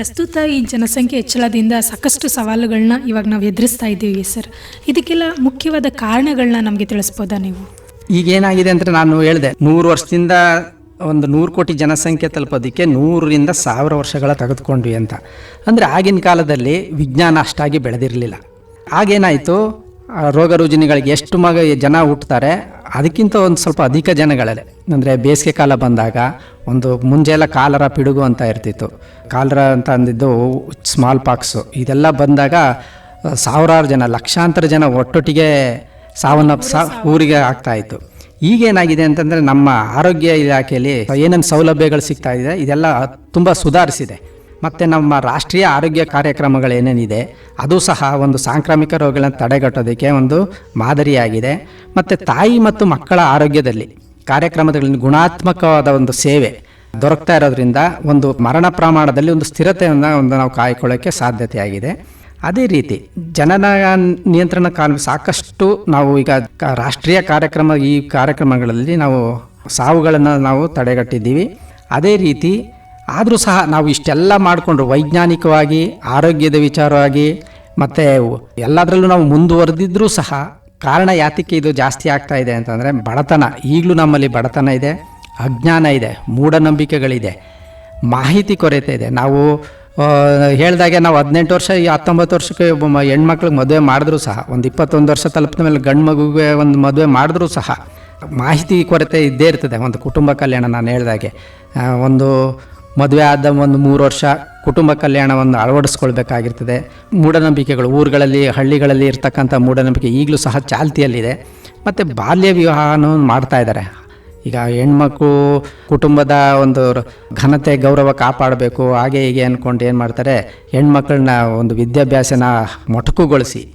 ಪ್ರಸ್ತುತ ಈ ಜನಸಂಖ್ಯೆ ಹೆಚ್ಚಳದಿಂದ ಸಾಕಷ್ಟು ಸವಾಲುಗಳನ್ನ ಇವಾಗ ನಾವು ಎದುರಿಸ್ತಾ ಇದ್ದೀವಿ ಸರ್. ಇದಕ್ಕೆಲ್ಲ ಮುಖ್ಯವಾದ ಕಾರಣಗಳನ್ನ ನಮಗೆ ತಿಳಿಸ್ಬೋದಾ ನೀವು? ಈಗ ಏನಾಗಿದೆ ಅಂದರೆ ನಾನು ಹೇಳಿದೆ ನೂರು ವರ್ಷದಿಂದ ಒಂದು ನೂರು ಕೋಟಿ ಜನಸಂಖ್ಯೆ ತಲುಪೋದಕ್ಕೆ ನೂರರಿಂದ ಸಾವಿರ ವರ್ಷಗಳ ತೆಗೆದುಕೊಂಡ್ವಿ ಅಂತ. ಅಂದರೆ ಆಗಿನ ಕಾಲದಲ್ಲಿ ವಿಜ್ಞಾನ ಅಷ್ಟಾಗಿ ಬೆಳೆದಿರಲಿಲ್ಲ. ಆಗೇನಾಯಿತು ರೋಗ ರುಜಿನಿಗಳಿಗೆ ಎಷ್ಟು ಮಗ ಜನ ಹುಟ್ಟುತ್ತಾರೆ ಅದಕ್ಕಿಂತ ಒಂದು ಸ್ವಲ್ಪ ಅಧಿಕ ಜನಗಳಲ್ಲೇ, ಅಂದರೆ ಬೇಸಿಗೆ ಕಾಲ ಬಂದಾಗ ಒಂದು ಮುಂಜೆಲ್ಲ ಕಾಲರ ಪಿಡುಗು ಅಂತ ಇರ್ತಿತ್ತು. ಕಾಲರ ಅಂತ ಅಂದಿದ್ದು ಸ್ಮಾಲ್ ಪಾಕ್ಸು ಇದೆಲ್ಲ ಬಂದಾಗ ಸಾವಿರಾರು ಜನ, ಲಕ್ಷಾಂತರ ಜನ ಒಟ್ಟೊಟ್ಟಿಗೆ ಸಾವನ್ನ, ಸಾ, ಊರಿಗೆ ಆಗ್ತಾ ಇತ್ತು. ಈಗೇನಾಗಿದೆ ಅಂತಂದರೆ ನಮ್ಮ ಆರೋಗ್ಯ ಇಲಾಖೆಯಲ್ಲಿ ಏನೇನು ಸೌಲಭ್ಯಗಳು ಸಿಗ್ತಾ ಇದೆ, ಇದೆಲ್ಲ ತುಂಬ ಸುಧಾರಿಸಿದೆ. ಮತ್ತು ನಮ್ಮ ರಾಷ್ಟ್ರೀಯ ಆರೋಗ್ಯ ಕಾರ್ಯಕ್ರಮಗಳು ಏನೇನಿದೆ ಅದು ಸಹ ಒಂದು ಸಾಂಕ್ರಾಮಿಕ ರೋಗಗಳನ್ನು ತಡೆಗಟ್ಟೋದಕ್ಕೆ ಒಂದು ಮಾದರಿಯಾಗಿದೆ. ಮತ್ತು ತಾಯಿ ಮತ್ತು ಮಕ್ಕಳ ಆರೋಗ್ಯದಲ್ಲಿ ಕಾರ್ಯಕ್ರಮದಲ್ಲಿ ಗುಣಾತ್ಮಕವಾದ ಒಂದು ಸೇವೆ ದೊರಕ್ತಾ ಇರೋದ್ರಿಂದ ಒಂದು ಮರಣ ಪ್ರಮಾಣದಲ್ಲಿ ಒಂದು ಸ್ಥಿರತೆಯನ್ನು ಒಂದು ನಾವು ಕಾಯ್ಕೊಳ್ಳೋಕ್ಕೆ ಸಾಧ್ಯತೆಯಾಗಿದೆ. ಅದೇ ರೀತಿ ಜನನ ನಿಯಂತ್ರಣ ಕಾನ್ ಸಾಕಷ್ಟು ನಾವು ಈಗ ರಾಷ್ಟ್ರೀಯ ಕಾರ್ಯಕ್ರಮ ಈ ಕಾರ್ಯಕ್ರಮಗಳಲ್ಲಿ ನಾವು ಸಾವುಗಳನ್ನು ನಾವು ತಡೆಗಟ್ಟಿದ್ದೀವಿ. ಅದೇ ರೀತಿ ಆದರೂ ಸಹ ನಾವು ಇಷ್ಟೆಲ್ಲ ಮಾಡಿಕೊಂಡ್ರು ವೈಜ್ಞಾನಿಕವಾಗಿ, ಆರೋಗ್ಯದ ವಿಚಾರವಾಗಿ, ಮತ್ತು ಎಲ್ಲದರಲ್ಲೂ ನಾವು ಮುಂದುವರೆದಿದ್ರೂ ಸಹ ಕಾರಣ ಯಾತಕ್ಕೆ ಇದು ಜಾಸ್ತಿ ಆಗ್ತಾ ಇದೆ ಅಂತಂದರೆ ಬಡತನ. ಈಗಲೂ ನಮ್ಮಲ್ಲಿ ಬಡತನ ಇದೆ, ಅಜ್ಞಾನ ಇದೆ, ಮೂಢನಂಬಿಕೆಗಳಿದೆ, ಮಾಹಿತಿ ಕೊರತೆ ಇದೆ. ನಾವು ಹೇಳ್ದಾಗೆ ನಾವು ಹದಿನೆಂಟು ವರ್ಷ, ಈ ಹತ್ತೊಂಬತ್ತು ವರ್ಷಕ್ಕೆ ಒಬ್ಬ ಹೆಣ್ಮಕ್ಳಿಗೆ ಮದುವೆ ಮಾಡಿದ್ರೂ ಸಹ, ಒಂದು ಇಪ್ಪತ್ತೊಂದು ವರ್ಷ ತಲುಪಿದ ಮೇಲೆ ಗಂಡು ಮಗುಗೆ ಒಂದು ಮದುವೆ ಮಾಡಿದ್ರೂ ಸಹ ಮಾಹಿತಿ ಕೊರತೆ ಇದ್ದೇ ಇರ್ತದೆ. ಒಂದು ಕುಟುಂಬ ಕಲ್ಯಾಣ ನಾನು ಹೇಳ್ದಾಗೆ. ಒಂದು ಮದುವೆ ಆದ ಒಂದು ಮೂರು ವರ್ಷ ಕುಟುಂಬ ಕಲ್ಯಾಣವನ್ನು ಅಳವಡಿಸ್ಕೊಳ್ಬೇಕಾಗಿರ್ತದೆ. ಮೂಢನಂಬಿಕೆಗಳು, ಊರುಗಳಲ್ಲಿ, ಹಳ್ಳಿಗಳಲ್ಲಿ ಇರ್ತಕ್ಕಂಥ ಮೂಢನಂಬಿಕೆ ಈಗಲೂ ಸಹ ಚಾಲ್ತಿಯಲ್ಲಿದೆ. ಮತ್ತು ಬಾಲ್ಯ ವಿವಾಹನೂ ಮಾಡ್ತಾ ಇದ್ದಾರೆ. ಈಗ ಹೆಣ್ಮಕ್ಳು ಕುಟುಂಬದ ಒಂದು ಘನತೆ, ಗೌರವ ಕಾಪಾಡಬೇಕು, ಹಾಗೆ ಹೀಗೆ ಅಂದ್ಕೊಂಡು ಏನು ಮಾಡ್ತಾರೆ? ಹೆಣ್ಮಕ್ಳನ್ನ ಒಂದು ವಿದ್ಯಾಭ್ಯಾಸನ ಮೊಟಕುಗೊಳಿಸಿ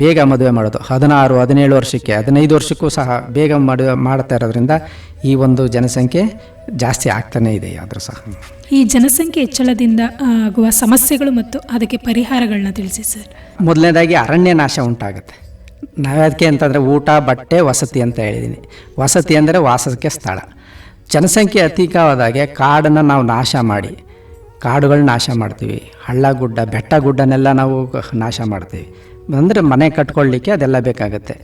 ಬೇಗ ಮದುವೆ ಮಾಡೋದು. ಹದಿನಾರು ಹದಿನೇಳು ವರ್ಷಕ್ಕೆ ಹದಿನೈದು ವರ್ಷಕ್ಕೂ ಸಹ ಬೇಗ ಮದುವೆ ಮಾಡ್ತಾ ಇರೋದ್ರಿಂದ ಈ ಒಂದು ಜನಸಂಖ್ಯೆ ಜಾಸ್ತಿ ಆಗ್ತಾನೇ ಇದೆ ಆದರೂ ಸಹ. ಈ ಜನಸಂಖ್ಯೆ ಹೆಚ್ಚಳದಿಂದ ಆಗುವ ಸಮಸ್ಯೆಗಳು ಮತ್ತು ಅದಕ್ಕೆ ಪರಿಹಾರಗಳನ್ನ ತಿಳಿಸಿ ಸರ್. ಮೊದಲನೇದಾಗಿ ಅರಣ್ಯ ನಾಶ ಉಂಟಾಗುತ್ತೆ. ನಾವು ಅದಕ್ಕೆ ಅಂತಂದರೆ ಊಟ ಬಟ್ಟೆ ವಸತಿ ಅಂತ ಹೇಳಿದ್ದೀನಿ ವಸತಿ ಅಂದರೆ ವಾಸಕ್ಕೆ ಸ್ಥಳ. ಜನಸಂಖ್ಯೆ ಅಧಿಕವಾದಾಗೆ ಕಾಡನ್ನು ನಾವು ನಾಶ ಮಾಡಿ. ಕಾಡುಗಳನ್ನ ನಾಶ ಮಾಡ್ತೀವಿ. ಹಳ್ಳ ಗುಡ್ಡ ಬೆಟ್ಟ ಗುಡ್ಡನೆಲ್ಲ ನಾವು ನಾಶ ಮಾಡ್ತೀವಿ. ಅಂದರೆ ಮನೆ ಕಟ್ಕೊಳ್ಳಿಕ್ಕೆ ಅದೆಲ್ಲ ಬೇಕಾಗುತ್ತೆ.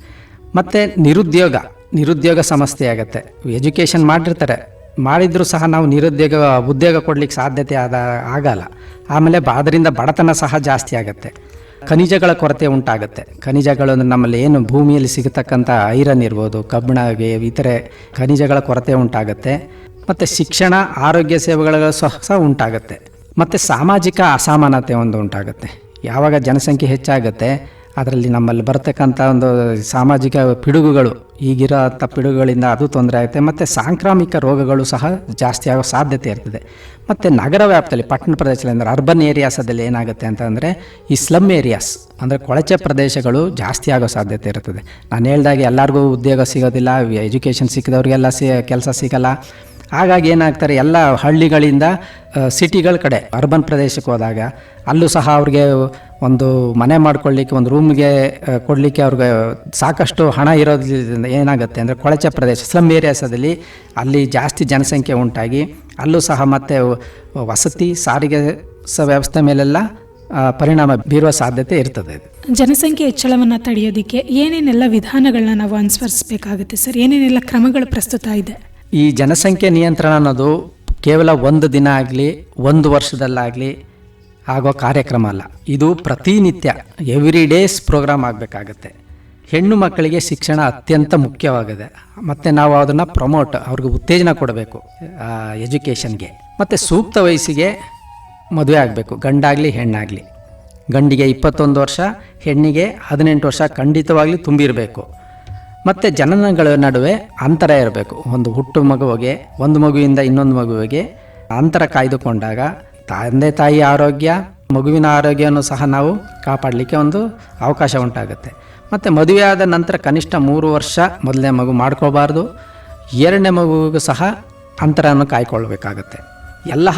ಮತ್ತು ನಿರುದ್ಯೋಗ ನಿರುದ್ಯೋಗ ಸಮಸ್ಯೆ ಆಗುತ್ತೆ. ಎಜುಕೇಷನ್ ಮಾಡಿರ್ತಾರೆ. ಮಾಡಿದರೂ ಸಹ ನಾವು ನಿರುದ್ಯೋಗ, ಉದ್ಯೋಗ ಕೊಡ್ಲಿಕ್ಕೆ ಸಾಧ್ಯತೆ ಆದ, ಆಗಲ್ಲ. ಆಮೇಲೆ ಅದರಿಂದ ಬಡತನ ಸಹ ಜಾಸ್ತಿ ಆಗುತ್ತೆ. ಖನಿಜಗಳ ಕೊರತೆ ಉಂಟಾಗುತ್ತೆ. ಖನಿಜಗಳು ನಮ್ಮಲ್ಲಿ ಏನು ಭೂಮಿಯಲ್ಲಿ ಸಿಗತಕ್ಕಂಥ ಐರನ್ ಇರ್ಬೋದು, ಕಬ್ಬಿಣ ಇತರೆ ಖನಿಜಗಳ ಕೊರತೆ ಉಂಟಾಗುತ್ತೆ. ಮತ್ತು ಶಿಕ್ಷಣ, ಆರೋಗ್ಯ ಸೇವೆಗಳ ಸಹ ಉಂಟಾಗುತ್ತೆ. ಮತ್ತು ಸಾಮಾಜಿಕ ಅಸಮಾನತೆ ಒಂದು ಉಂಟಾಗುತ್ತೆ. ಯಾವಾಗ ಜನಸಂಖ್ಯೆ ಹೆಚ್ಚಾಗುತ್ತೆ, ಅದರಲ್ಲಿ ನಮ್ಮಲ್ಲಿ ಬರ್ತಕ್ಕಂಥ ಒಂದು ಸಾಮಾಜಿಕ ಪಿಡುಗುಗಳು ಈಗಿರೋ ಪಿಡುಗುಗಳಿಂದ ಅದು ತೊಂದರೆ ಆಗುತ್ತೆ. ಮತ್ತು ಸಾಂಕ್ರಾಮಿಕ ರೋಗಗಳು ಸಹ ಜಾಸ್ತಿ ಆಗೋ ಸಾಧ್ಯತೆ ಇರ್ತದೆ. ಮತ್ತು ನಗರ ವ್ಯಾಪ್ತಿಯಲ್ಲಿ, ಪಟ್ಟಣ ಪ್ರದೇಶದಲ್ಲಿ ಅಂದರೆ ಅರ್ಬನ್ ಏರಿಯಾಸದಲ್ಲಿ ಏನಾಗುತ್ತೆ ಅಂತಂದರೆ ಈ ಸ್ಲಮ್ ಏರಿಯಾಸ್ ಅಂದರೆ ಕೊಳಚೆ ಪ್ರದೇಶಗಳು ಜಾಸ್ತಿ ಆಗೋ ಸಾಧ್ಯತೆ ಇರ್ತದೆ. ನಾನು ಹೇಳ್ದಾಗೆ ಎಲ್ಲರಿಗೂ ಉದ್ಯೋಗ ಸಿಗೋದಿಲ್ಲ ಎಜುಕೇಷನ್ ಸಿಕ್ಕಿದವ್ರಿಗೆಲ್ಲ ಸಿ, ಕೆಲಸ ಸಿಗಲ್ಲ. ಹಾಗಾಗಿ ಏನಾಗ್ತಾರೆ, ಎಲ್ಲ ಹಳ್ಳಿಗಳಿಂದ ಸಿಟಿಗಳ ಕಡೆ, ಅರ್ಬನ್ ಪ್ರದೇಶಕ್ಕೆ ಹೋದಾಗ, ಅಲ್ಲೂ ಸಹ ಅವ್ರಿಗೆ ಒಂದು ಮನೆ ಮಾಡ್ಕೊಳ್ಳಿಕ್ಕೆ ಒಂದು ರೂಮ್ಗೆ ಕೊಡಲಿಕ್ಕೆ ಅವ್ರಿಗೆ ಸಾಕಷ್ಟು ಹಣ ಇರೋದ್ರಿಂದ ಏನಾಗುತ್ತೆ ಅಂದರೆ, ಕೊಳಚೆ ಪ್ರದೇಶ, ಸ್ಲಮ್ ಏರಿಯಾಸದಲ್ಲಿ ಅಲ್ಲಿ ಜಾಸ್ತಿ ಜನಸಂಖ್ಯೆ ಉಂಟಾಗಿ, ಅಲ್ಲೂ ಸಹ ಮತ್ತೆ ವಸತಿ, ಸಾರಿಗೆ ಸ ವ್ಯವಸ್ಥೆ ಮೇಲೆಲ್ಲ ಪರಿಣಾಮ ಬೀರುವ ಸಾಧ್ಯತೆ ಇರ್ತದೆ. ಜನಸಂಖ್ಯೆ ಹೆಚ್ಚಳವನ್ನು ತಡೆಯೋದಕ್ಕೆ ಏನೇನೆಲ್ಲ ವಿಧಾನಗಳನ್ನ ನಾವು ಅನುಸರಿಸಬೇಕಾಗುತ್ತೆ ಸರ್? ಏನೇನೆಲ್ಲ ಕ್ರಮಗಳು ಪ್ರಸ್ತುತ ಇದೆ? ಈ ಜನಸಂಖ್ಯೆ ನಿಯಂತ್ರಣ ಅನ್ನೋದು ಕೇವಲ ಒಂದು ದಿನ ಆಗಲಿ, ಒಂದು ವರ್ಷದಲ್ಲಾಗಲಿ ಆಗೋ ಕಾರ್ಯಕ್ರಮ ಅಲ್ಲ. ಇದು ಪ್ರತಿನಿತ್ಯ ಎವ್ರಿ ಡೇಸ್ ಪ್ರೋಗ್ರಾಮ್ ಆಗಬೇಕಾಗತ್ತೆ. ಹೆಣ್ಣು ಮಕ್ಕಳಿಗೆ ಶಿಕ್ಷಣ ಅತ್ಯಂತ ಮುಖ್ಯವಾಗಿದೆ, ಮತ್ತು ನಾವು ಅದನ್ನು ಪ್ರಮೋಟ್ ಅವ್ರಿಗೆ ಉತ್ತೇಜನ ಕೊಡಬೇಕು ಎಜುಕೇಷನ್ಗೆ ಮತ್ತು ಸೂಕ್ತ ವಯಸ್ಸಿಗೆ ಮದುವೆ ಆಗಬೇಕು, ಗಂಡಾಗಲಿ, ಹೆಣ್ಣಾಗಲಿ. ಗಂಡಿಗೆ ಇಪ್ಪತ್ತೊಂದು ವರ್ಷ, ಹೆಣ್ಣಿಗೆ ಹದಿನೆಂಟು ವರ್ಷ ಖಂಡಿತವಾಗಲಿ ತುಂಬಿರಬೇಕು. ಮತ್ತು ಜನನಗಳ ನಡುವೆ ಅಂತರ ಇರಬೇಕು. ಒಂದು ಹುಟ್ಟು ಮಗುವಿಗೆ, ಒಂದು ಮಗುವಿಂದ ಇನ್ನೊಂದು ಮಗುವಿಗೆ ಅಂತರ ಕಾಯ್ದುಕೊಂಡಾಗ ತಂದೆ ತಾಯಿ ಆರೋಗ್ಯ, ಮಗುವಿನ ಆರೋಗ್ಯವನ್ನು ಸಹ ನಾವು ಕಾಪಾಡಲಿಕ್ಕೆ ಒಂದು ಅವಕಾಶ ಉಂಟಾಗುತ್ತೆ. ಮತ್ತು ಮದುವೆಯಾದ ನಂತರ ಕನಿಷ್ಠ ಮೂರು ವರ್ಷ ಮೊದಲನೇ ಮಗು ಮಾಡ್ಕೋಬಾರ್ದು ಎರಡನೇ ಮಗುವಿಗೂ ಸಹ ಅಂತರವನ್ನು ಕಾಯ್ಕೊಳ್ಬೇಕಾಗತ್ತೆ. ಎಲ್ಲ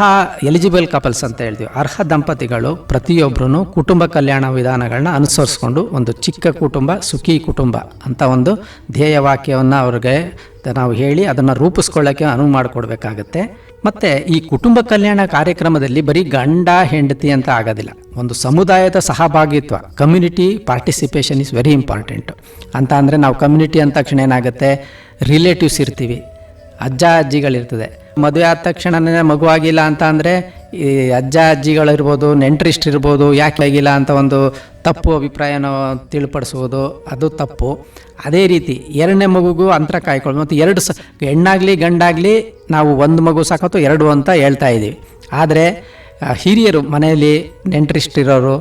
ಎಲಿಜಿಬಲ್ ಕಪಲ್ಸ್ ಅಂತ ಹೇಳ್ತೀವಿ. ಅರ್ಹ ದಂಪತಿಗಳು ಪ್ರತಿಯೊಬ್ಬರೂ ಕುಟುಂಬ ಕಲ್ಯಾಣ ವಿಧಾನಗಳನ್ನ ಅನುಸರಿಸ್ಕೊಂಡು ಒಂದು ಚಿಕ್ಕ ಕುಟುಂಬ, ಸುಖಿ ಕುಟುಂಬ ಅಂತ ಒಂದು ಧ್ಯೇಯ ವಾಕ್ಯವನ್ನು ಅವ್ರಿಗೆ ನಾವು ಹೇಳಿ ಅದನ್ನು ರೂಪಿಸ್ಕೊಳ್ಳೋಕ್ಕೆ ಅನುವು ಮಾಡಿಕೊಡ್ಬೇಕಾಗತ್ತೆ. ಮತ್ತು ಈ ಕುಟುಂಬ ಕಲ್ಯಾಣ ಕಾರ್ಯಕ್ರಮದಲ್ಲಿ ಬರೀ ಗಂಡ, ಹೆಂಡತಿ ಅಂತ ಆಗೋದಿಲ್ಲ. ಒಂದು ಸಮುದಾಯದ ಸಹಭಾಗಿತ್ವ community participation is very important ಅಂತ ಅಂದರೆ ನಾವು ಕಮ್ಯುನಿಟಿ ಅಂದ ತಕ್ಷಣ ಏನಾಗುತ್ತೆ? ರಿಲೇಟಿವ್ಸ್ ಇರ್ತೀವಿ. ಅಜ್ಜ, ಅಜ್ಜಿಗಳಿರ್ತದೆ. ಮದುವೆ ಆದ ತಕ್ಷಣನೇ ಮಗು ಆಗಿಲ್ಲ ಅಂತ ಅಂದರೆ ಈ ಅಜ್ಜ ಅಜ್ಜಿಗಳಿರ್ಬೋದು, ನೆಂಟರಿಷ್ಟಿರ್ಬೋದು, ಯಾಕೆ ಆಗಿಲ್ಲ ಅಂತ ಒಂದು ತಪ್ಪು ಅಭಿಪ್ರಾಯನ ತಿಳಿಪಡಿಸುವುದು, ಅದು ತಪ್ಪು. ಅದೇ ರೀತಿ ಎರಡನೇ ಮಗುಗೂ ಅಂತರ ಕಾಯ್ಕೊಳ್ಳೋದು. ಮತ್ತು ಎರಡು ಸ, ಹೆಣ್ಣಾಗಲಿ ಗಂಡಾಗಲಿ ನಾವು ಒಂದು ಮಗು ಸಾಕೋತು ಎರಡು ಅಂತ ಹೇಳ್ತಾ ಇದ್ದೀವಿ. ಆದರೆ ಹಿರಿಯರು ಮನೆಯಲ್ಲಿ ನೆಂಟರಿಷ್ಟಿರೋರು,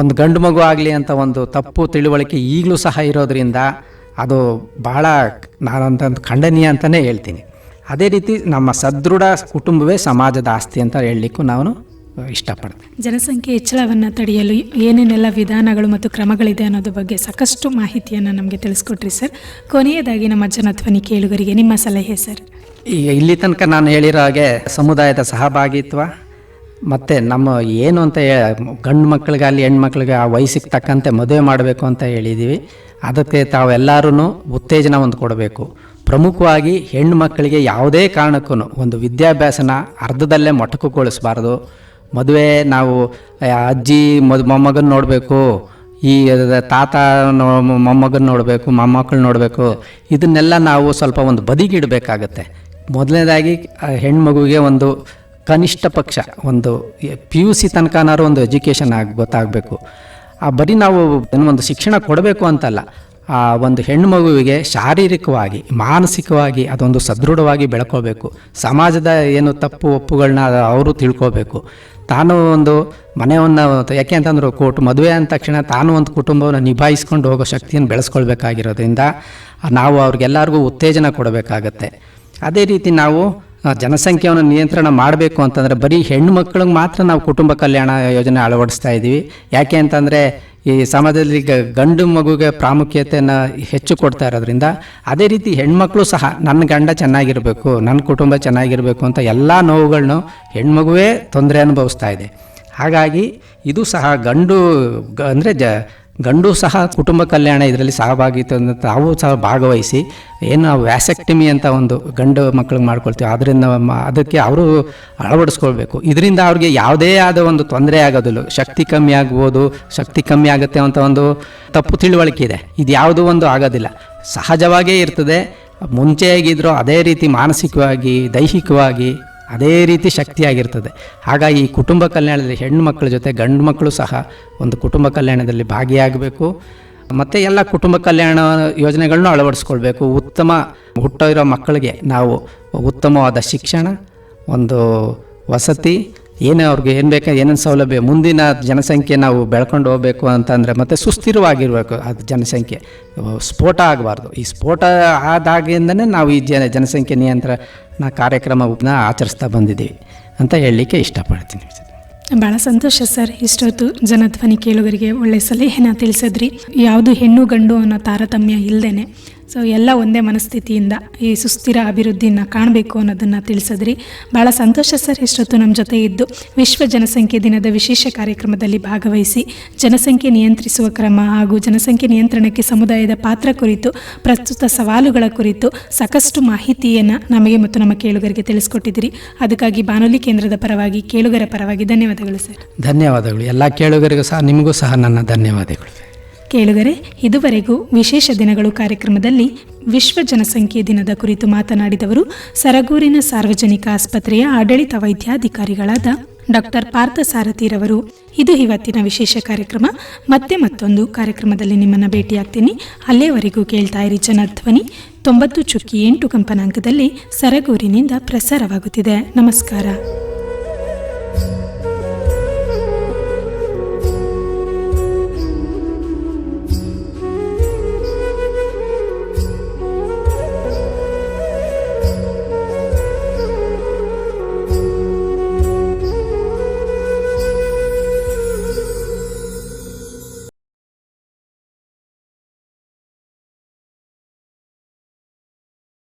ಒಂದು ಗಂಡು ಮಗು ಆಗಲಿ ಅಂತ ಒಂದು ತಪ್ಪು ತಿಳುವಳಿಕೆ ಈಗಲೂ ಸಹ ಇರೋದರಿಂದ ಅದು ಭಾಳ ನಾನಂತ ಖಂಡನೀಯ ಅಂತಲೇ ಹೇಳ್ತೀನಿ. ಅದೇ ರೀತಿ ನಮ್ಮ ಸದೃಢ ಕುಟುಂಬವೇ ಸಮಾಜದ ಆಸ್ತಿ ಅಂತ ಹೇಳಲಿಕ್ಕೂ ನಾನು ಇಷ್ಟಪಡ್ತೀನಿ. ಜನಸಂಖ್ಯೆ ಹೆಚ್ಚಳವನ್ನು ತಡೆಯಲು ಏನೇನೆಲ್ಲ ವಿಧಾನಗಳು ಮತ್ತು ಕ್ರಮಗಳಿದೆ ಅನ್ನೋದ್ರ ಬಗ್ಗೆ ಸಾಕಷ್ಟು ಮಾಹಿತಿಯನ್ನು ನಮಗೆ ತಿಳಿಸ್ಕೊಟ್ರಿ ಸರ್. ಕೊನೆಯದಾಗಿ ನಮ್ಮ ಜನಧ್ವನಿ ಕೇಳುಗರಿಗೆ ನಿಮ್ಮ ಸಲಹೆ ಸರ್. ಈಗ ಇಲ್ಲಿ ತನಕ ನಾನು ಹೇಳಿರೋ ಹಾಗೆ ಸಮುದಾಯದ ಸಹಭಾಗಿತ್ವ ಮತ್ತು ನಮ್ಮ ಏನು ಅಂತ ಗಂಡು ಮಕ್ಕಳಿಗಾಗಲಿ ಹೆಣ್ಮಕ್ಳಿಗೆ ಆ ವಯಸ್ಸಿಗೆ ತಕ್ಕಂತೆ ಮದುವೆ ಮಾಡಬೇಕು ಅಂತ ಹೇಳಿದ್ದೀವಿ ಅದಕ್ಕೆ ತಾವೆಲ್ಲರೂ ಉತ್ತೇಜನ ಒಂದು ಕೊಡಬೇಕು. ಪ್ರಮುಖವಾಗಿ ಹೆಣ್ಣು ಮಕ್ಕಳಿಗೆ ಯಾವುದೇ ಕಾರಣಕ್ಕೂ ಒಂದು ವಿದ್ಯಾಭ್ಯಾಸನ ಅರ್ಧದಲ್ಲೇ ಮೊಟಕುಗೊಳಿಸಬಾರ್ದು. ಮದುವೆ ನಾವು ಅಜ್ಜಿ ಮದ್ ಮೊಮ್ಮಗನ ನೋಡಬೇಕು, ಈ ತಾತ ಮೊಮ್ಮಗನ ನೋಡಬೇಕು ಮೊಮ್ಮಕ್ಕಳು ನೋಡಬೇಕು, ಇದನ್ನೆಲ್ಲ ನಾವು ಸ್ವಲ್ಪ ಒಂದು ಬದಿಗಿಡಬೇಕಾಗತ್ತೆ. ಮೊದಲನೇದಾಗಿ ಹೆಣ್ಮಗುವಿಗೆ ಒಂದು ಕನಿಷ್ಠ ಪಕ್ಷ, ಒಂದು ಪಿ ಯು ಸಿ ತನಕನಾರು ಒಂದು ಎಜುಕೇಷನ್ ಆಗಿ, ಗೊತ್ತಾಗಬೇಕು. ಆ ಬರೀ ನಾವು ಒಂದು ಶಿಕ್ಷಣ ಕೊಡಬೇಕು ಅಂತಲ್ಲ ಆ ಒಂದು ಹೆಣ್ಣು ಮಗುವಿಗೆ ಶಾರೀರಿಕವಾಗಿ, ಮಾನಸಿಕವಾಗಿ ಅದೊಂದು ಸದೃಢವಾಗಿ ಬೆಳ್ಕೋಬೇಕು. ಸಮಾಜದ ಏನು ತಪ್ಪು ಒಪ್ಪುಗಳನ್ನ ಅವರು ತಿಳ್ಕೋಬೇಕು. ತಾನು ಒಂದು ಮನೆಯನ್ನು, ಯಾಕೆ ಅಂತಂದ್ರೆ ಕೋಟ್ ಮದುವೆ ಅಂದ ತಕ್ಷಣ ತಾನು ಒಂದು ಕುಟುಂಬವನ್ನು ನಿಭಾಯಿಸ್ಕೊಂಡು ಹೋಗೋ ಶಕ್ತಿಯನ್ನು ಬೆಳೆಸ್ಕೊಳ್ಬೇಕಾಗಿರೋದ್ರಿಂದ ನಾವು ಅವ್ರಿಗೆಲ್ಲರಿಗೂ ಉತ್ತೇಜನ ಕೊಡಬೇಕಾಗತ್ತೆ. ಅದೇ ರೀತಿ ನಾವು ಜನಸಂಖ್ಯೆಯನ್ನು ನಿಯಂತ್ರಣ ಮಾಡಬೇಕು ಅಂತಂದರೆ ಬರೀ ಹೆಣ್ಣು ಮಕ್ಕಳಿಗೆ ಮಾತ್ರ ನಾವು ಕುಟುಂಬ ಕಲ್ಯಾಣ ಯೋಜನೆ ಅಳವಡಿಸ್ತಾ ಇದ್ದೀವಿ ಯಾಕೆ ಅಂತಂದರೆ ಈ ಸಮಾಜದಲ್ಲಿ ಈಗ ಗಂಡು ಮಗುಗೆ ಪ್ರಾಮುಖ್ಯತೆಯನ್ನು ಹೆಚ್ಚು ಕೊಡ್ತಾ ಇರೋದ್ರಿಂದ ಅದೇ ರೀತಿ ಹೆಣ್ಮಕ್ಳು ಸಹ ನನ್ನ ಗಂಡ ಚೆನ್ನಾಗಿರಬೇಕು, ನನ್ನ ಕುಟುಂಬ ಚೆನ್ನಾಗಿರಬೇಕು ಅಂತ ಎಲ್ಲ ನೋವುಗಳನ್ನು ಹೆಣ್ಮಗುವೇ ತೊಂದರೆ ಅನುಭವಿಸ್ತಾ ಇದೆ. ಹಾಗಾಗಿ ಇದು ಸಹ ಗಂಡು ಅಂದರೆ ಜ ಗಂಡು ಸಹ ಕುಟುಂಬ ಕಲ್ಯಾಣ ಇದರಲ್ಲಿ ಸಹಭಾಗಿತ್ವ ತಾವು ಸಹ ಭಾಗವಹಿಸಿ ಏನು ವ್ಯಾಸೆಕ್ಟಿಮಿ ಅಂತ ಒಂದು ಗಂಡು ಮಕ್ಕಳಿಗೆ ಮಾಡ್ಕೊಳ್ತೀವಿ. ಅದರಿಂದ ಅದಕ್ಕೆ ಅವರು ಅಳವಡಿಸ್ಕೊಳ್ಬೇಕು. ಇದರಿಂದ ಅವ್ರಿಗೆ ಯಾವುದೇ ಆದ ಒಂದು ತೊಂದರೆ ಆಗೋದಿಲ್ಲ. ಶಕ್ತಿ ಕಮ್ಮಿ ಆಗ್ಬೋದು, ಶಕ್ತಿ ಕಮ್ಮಿ ಆಗುತ್ತೆ ಅಂತ ಒಂದು ತಪ್ಪು ತಿಳುವಳಿಕೆ ಇದೆ. ಇದು ಯಾವುದೂ ಒಂದು ಆಗೋದಿಲ್ಲ. ಸಹಜವಾಗೇ ಇರ್ತದೆ. ಮುಂಚೆ ಅದೇ ರೀತಿ ಮಾನಸಿಕವಾಗಿ, ದೈಹಿಕವಾಗಿ ಅದೇ ರೀತಿ ಶಕ್ತಿಯಾಗಿರ್ತದೆ. ಹಾಗಾಗಿ ಈ ಕುಟುಂಬ ಕಲ್ಯಾಣದಲ್ಲಿ ಹೆಣ್ಣು ಮಕ್ಕಳ ಜೊತೆ ಗಂಡು ಮಕ್ಕಳು ಸಹ ಒಂದು ಕುಟುಂಬ ಕಲ್ಯಾಣದಲ್ಲಿ ಭಾಗಿಯಾಗಬೇಕು. ಮತ್ತು ಎಲ್ಲ ಕುಟುಂಬ ಕಲ್ಯಾಣ ಯೋಜನೆಗಳನ್ನು ಅಳವಡಿಸ್ಕೊಳ್ಬೇಕು. ಉತ್ತಮ ಹುಟ್ಟಿರೋ ಮಕ್ಕಳಿಗೆ ನಾವು ಉತ್ತಮವಾದ ಶಿಕ್ಷಣ, ಒಂದು ವಸತಿ ಏನೇ ಅವ್ರಿಗೆ ಏನು ಬೇಕಾ, ಏನೇನು ಸೌಲಭ್ಯ, ಮುಂದಿನ ಜನಸಂಖ್ಯೆ ನಾವು ಬೆಳ್ಕೊಂಡು ಹೋಗಬೇಕು ಅಂತಂದರೆ ಮತ್ತು ಸುಸ್ಥಿರವಾಗಿರಬೇಕು ಅದು ಜನಸಂಖ್ಯೆ. ಸ್ಫೋಟ ಆಗಬಾರ್ದು. ಈ ಸ್ಫೋಟ ಆದಾಗಿಂದನೇ ನಾವು ಈ ಜನ, ಜನಸಂಖ್ಯೆ ನಿಯಂತ್ರಣ ಕಾರ್ಯಕ್ರಮವನ್ನು ಆಚರಿಸ್ತಾ ಬಂದಿದ್ದೀವಿ ಅಂತ ಹೇಳಲಿಕ್ಕೆ ಇಷ್ಟಪಡ್ತೀನಿ. ಭಾಳ ಸಂತೋಷ ಸರ್ ಇಷ್ಟೊತ್ತು ಜನಧ್ವನಿ ಕೇಳುವರಿಗೆ ಒಳ್ಳೆ ಸಲಹೆನ ತಿಳಿಸಿದ್ರಿ. ಯಾವುದು ಹೆಣ್ಣು ಗಂಡು ಅನ್ನೋ ತಾರತಮ್ಯ ಇಲ್ಲದೇನೆ ಸೊ ಎಲ್ಲ ಒಂದೇ ಮನಸ್ಥಿತಿಯಿಂದ ಈ ಸುಸ್ಥಿರ ಅಭಿವೃದ್ಧಿಯನ್ನು ಕಾಣಬೇಕು ಅನ್ನೋದನ್ನು ತಿಳಿಸಿದ್ರಿ. ಭಾಳ ಸಂತೋಷ ಸರ್ ಎಷ್ಟೊತ್ತು ನಮ್ಮ ಜೊತೆ ಇದ್ದು. ವಿಶ್ವ ಜನಸಂಖ್ಯೆ ದಿನದ ವಿಶೇಷ ಕಾರ್ಯಕ್ರಮದಲ್ಲಿ ಭಾಗವಹಿಸಿ, ಜನಸಂಖ್ಯೆ ನಿಯಂತ್ರಿಸುವ ಕ್ರಮ ಹಾಗೂ ಜನಸಂಖ್ಯೆ ನಿಯಂತ್ರಣಕ್ಕೆ ಸಮುದಾಯದ ಪಾತ್ರ ಕುರಿತು, ಪ್ರಸ್ತುತ ಸವಾಲುಗಳ ಕುರಿತು ಸಾಕಷ್ಟು ಮಾಹಿತಿಯನ್ನು ನಮಗೆ ಮತ್ತು ನಮ್ಮ ಕೇಳುಗರಿಗೆ ತಿಳಿಸ್ಕೊಟ್ಟಿದ್ದೀರಿ ಅದಕ್ಕಾಗಿ ಬಾನುಲಿ ಕೇಂದ್ರದ ಪರವಾಗಿ, ಕೇಳುಗರ ಪರವಾಗಿ ಧನ್ಯವಾದಗಳು ಸರ್. ಧನ್ಯವಾದಗಳು. ಎಲ್ಲ ಕೇಳುಗರಿಗೂ ಸಹ, ನಿಮಗೂ ಸಹ ನನ್ನ ಧನ್ಯವಾದಗಳು. ಕೇಳುಗರೆ, ಇದುವರೆಗೂ ವಿಶೇಷ ದಿನಗಳು ಕಾರ್ಯಕ್ರಮದಲ್ಲಿ ವಿಶ್ವ ಜನಸಂಖ್ಯೆ ದಿನದ ಕುರಿತು ಮಾತನಾಡಿದವರು ಸರಗೂರಿನ ಸಾರ್ವಜನಿಕ ಆಸ್ಪತ್ರೆಯ ಆಡಳಿತ ವೈದ್ಯಾಧಿಕಾರಿಗಳಾದ ಡಾಕ್ಟರ್ ಪಾರ್ಥ ಸಾರಥಿರವರು ಇದು ಇವತ್ತಿನ ವಿಶೇಷ ಕಾರ್ಯಕ್ರಮ. ಮತ್ತೆ ಮತ್ತೊಂದು ಕಾರ್ಯಕ್ರಮದಲ್ಲಿ ನಿಮ್ಮನ್ನು ಭೇಟಿಯಾಗ್ತೀನಿ. ಅಲ್ಲಿಯವರೆಗೂ ಕೇಳ್ತಾ ಇರಿ ಜನಧ್ವನಿ. ತೊಂಬತ್ತು ಚುಕ್ಕಿ ಎಂಟು ಕಂಪನಾಂಕದಲ್ಲಿ ಸರಗೂರಿನಿಂದ ಪ್ರಸಾರವಾಗುತ್ತಿದೆ. ನಮಸ್ಕಾರ.